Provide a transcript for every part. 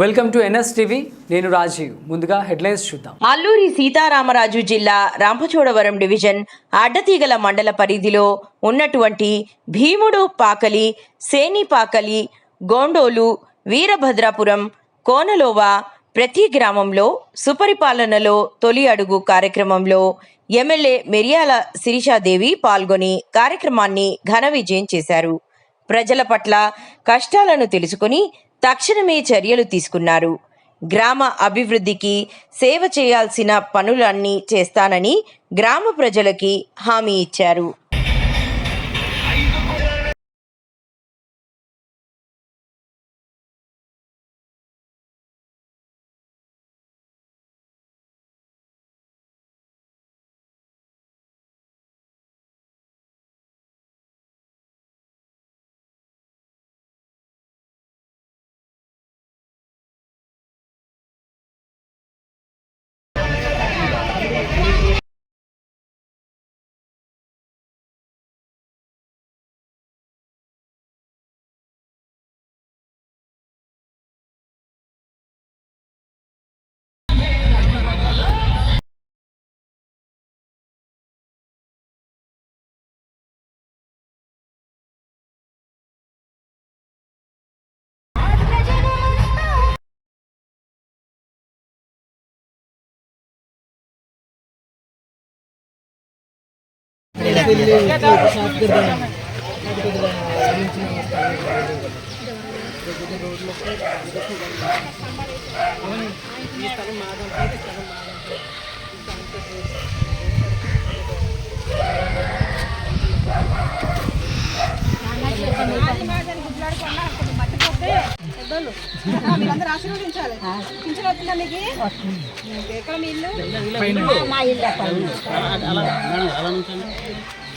Welcome to NS TV నేను రాజీవ్. ముందుగా headlines చూద్దాం. అల్లూరి సీతారామరాజు జిల్లా రాంపచోడవరం డివిజన్ అడ్డతీగల మండల పరిధిలో ఉన్నటువంటి భీముడు పాకలి సేనిపాకలి గోండోలు వీరభద్రాపురం కోనలోవా ప్రతి గ్రామంలో సుపరిపాలనలో తొలి అడుగు కార్యక్రమంలో ఎమ్మెల్యే మిరియాల శిరీషాదేవి పాల్గొని కార్యక్రమాన్ని ఘన విజయం చేశారు. ప్రజల పట్ల కష్టాలను తెలుసుకుని తక్షణమే చర్యలు తీసుకున్నారు. గ్రామ అభివృద్ధికి సేవ చేయాల్సిన పనులన్నీ చేస్తానని గ్రామ ప్రజలకి హామీ ఇచ్చారు. మీరందరూ ఆశీర్వదించాలి పింఛన్ మీకు ఎక్కడ మీ ఇల్లు మా ఇల్లు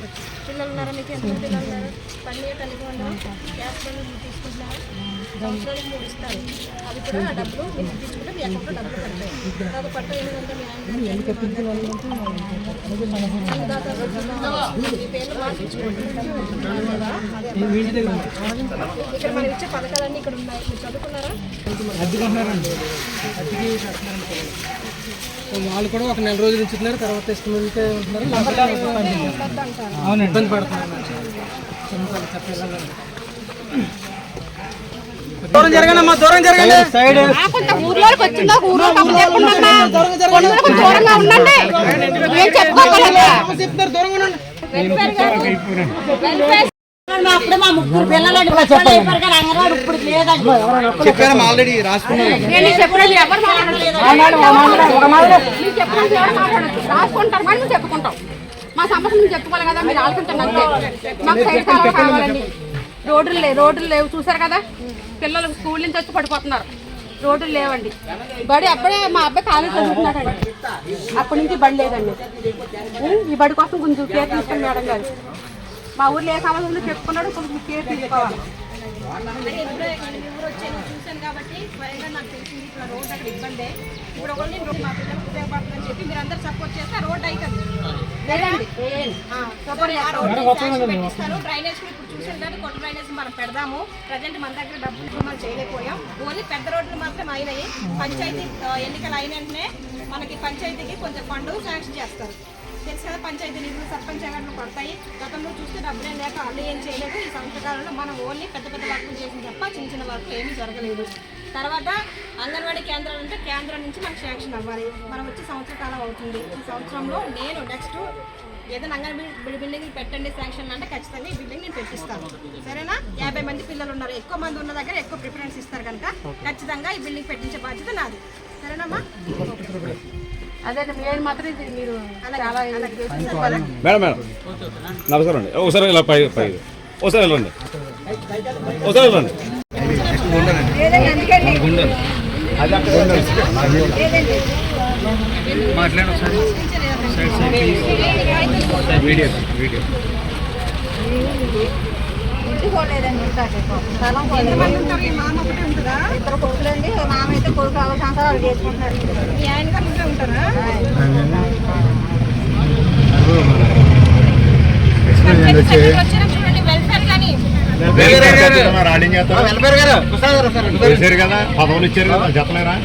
ఉన్నారా మీకు ఎంత పిల్లలు ఉన్నారు పన్నీర్ కలిగి ఉన్నారు గ్యాస్ బండ్లు మీరు తీసుకుంటున్నారా? సంవత్సరానికి మూడు ఇస్తారు. అవి కూడా ఆ డబ్బులు మీరు తీసుకుంటే మీ అకౌంట్లో డబ్బులు పట్ట ఆయన మీ పేర్లు మార్పించుకోండి ఇక్కడ మనం ఇచ్చే పథకాలన్నీ ఇక్కడ ఉన్నాయి. మీరు చదువుకున్నారా? వాళ్ళు కూడా ఒక నెల రోజులు ఉంచుతున్నారు తర్వాత ఇష్టం ఉంటే ఉంటున్నారు ఇబ్బంది పడుతున్నారు. దూరం జరగండి అమ్మా దూరం జరగండి. సైడ్ కొంత ఊర్లోకి వచ్చిందా? ఊర్లో కప్పు చెప్పకుండా కొంచెం దూరంగా ఉండండి. ఏం చెప్పుకోగలరా చెప్తారు దూరంగా ఉండండి. అప్పుడు మా ముగ్గురు పిల్లలు ఇప్పుడు లేదండి. చెప్పాను ఆల్రెడీ రాసుకున్నాను నేను చెప్పినట్టు ఎవరు మాట్లాడలేదు మీరు చెప్పినట్టు ఎవరు మాట్లాడదు రాసుకుంటారు కానీ మేము చెప్పుకుంటాం మా సమస్య మేము చెప్పుకోవాలి కదా మీరు ఆడుకుంటున్నారు మాకు సైడ్ కావాలండి. రోడ్లు లేవు రోడ్లు లేవు. చూసారు కదా? పిల్లలు స్కూల్ నుంచి వచ్చి పడిపోతున్నారు. రోడ్లు లేవండి. బడి అప్పుడే మా అబ్బాయి కాలేజ్ చదువుతున్నాడండి. అప్పటి నుంచి బడి లేదండి. ఈ బడి కోసం కొంచెం కేర్ తీసుకోండి మేడం గారు. మా ఊర్లో ఏ సమస్య ఉందో చెప్పుకున్నాడు కొంచెం కేర్ తీసుకోవాలి. అంటే ఎప్పుడో ఇక్కడ మీ ఊరు వచ్చాను చూశాను కాబట్టి స్వయంగా నాకు తెలిసింది ఇక్కడ రోడ్ అక్కడ ఇబ్బందే. ఇప్పుడు ఒకళ్ళు నేను రోడ్డు మా పిల్లలకు ఉపయోగపడుతుందని చెప్పి మీరు అందరు సపోర్ట్ చేస్తే. రోడ్ అవుతుంది పెట్టిస్తారు. డ్రైనేజ్ కూడా ఇప్పుడు చూసాను కానీ కొత్త డ్రైనేజ్ మనం పెడదాము. ప్రజెంట్ మన దగ్గర డబ్బులు ఇప్పుడు మనం చేయలేకపోయాం. ఓన్లీ పెద్ద రోడ్లు మాత్రం అయినాయి. పంచాయతీ ఎన్నికలు అయిన వెంటనే మనకి పంచాయతీకి కొంచెం ఫండ్ శాంక్షన్ చేస్తారు. తెలుసు కదా పంచాయతీ నిధులు సర్పంచ్ అకౌంట్లు పడతాయి. గతంలో చూస్తే డబ్బులే లేక అల్లు ఏం చేయలేదు. ఈ సంవత్సరకాలంలో మనం ఓన్లీ పెద్ద పెద్ద వర్కులు చేసిన తప్ప చిన్న చిన్న వర్కులు ఏమీ జరగలేదు. తర్వాత అంగన్వాడీ కేంద్రాలు అంటే కేంద్రం నుంచి మనకు శాంక్షన్ అవ్వాలి. మనం వచ్చి సంవత్సర కాలం అవుతుంది. ఈ సంవత్సరంలో నేను నెక్స్ట్ ఏదైనా అంగన్వాడీ బిల్డింగ్ పెట్టండి శాంక్షన్ అంటే ఖచ్చితంగా ఈ బిల్డింగ్ నేను పెట్టిస్తాను. సరేనా? యాభై మంది పిల్లలు ఉన్నారు. ఎక్కువ మంది ఉన్న దగ్గర ఎక్కువ ప్రిఫరెన్స్ ఇస్తారు కనుక ఖచ్చితంగా ఈ బిల్డింగ్ పెట్టించే బాధ్యత నాది. సరేనమ్మా? అదే మీరు మాత్రం ఇది మీరు చాలా ఇది చేస్తున్నారు కదా. Madam madam. నమస్కారం అండి. ఒకసారి ఇలా పై పై. ఒకసారి వెళ్ళండి. ఒకసారి వెళ్ళండి. ఇద్దరు కొడుకులండి మామ అయితే కొడుకు అరవై సంవత్సరాలు చేసుకుంటున్నారు. చేశారు కదా పదవులు ఇచ్చారు కదా చెప్పలేరా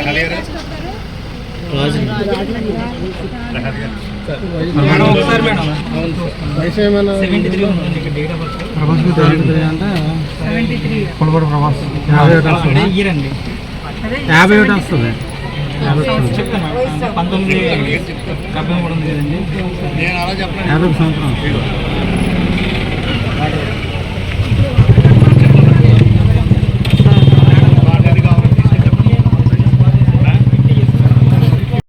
ఒకసారి బర్త్ ప్రభాస్ యాభై ఒకటి వస్తుంది. యాభై ఒకటి వస్తుంది పంతొమ్మిది డెబ్బై మూడు ఉంది కదండి నేను అలా చెప్పలేదు యాభై సంవత్సరం.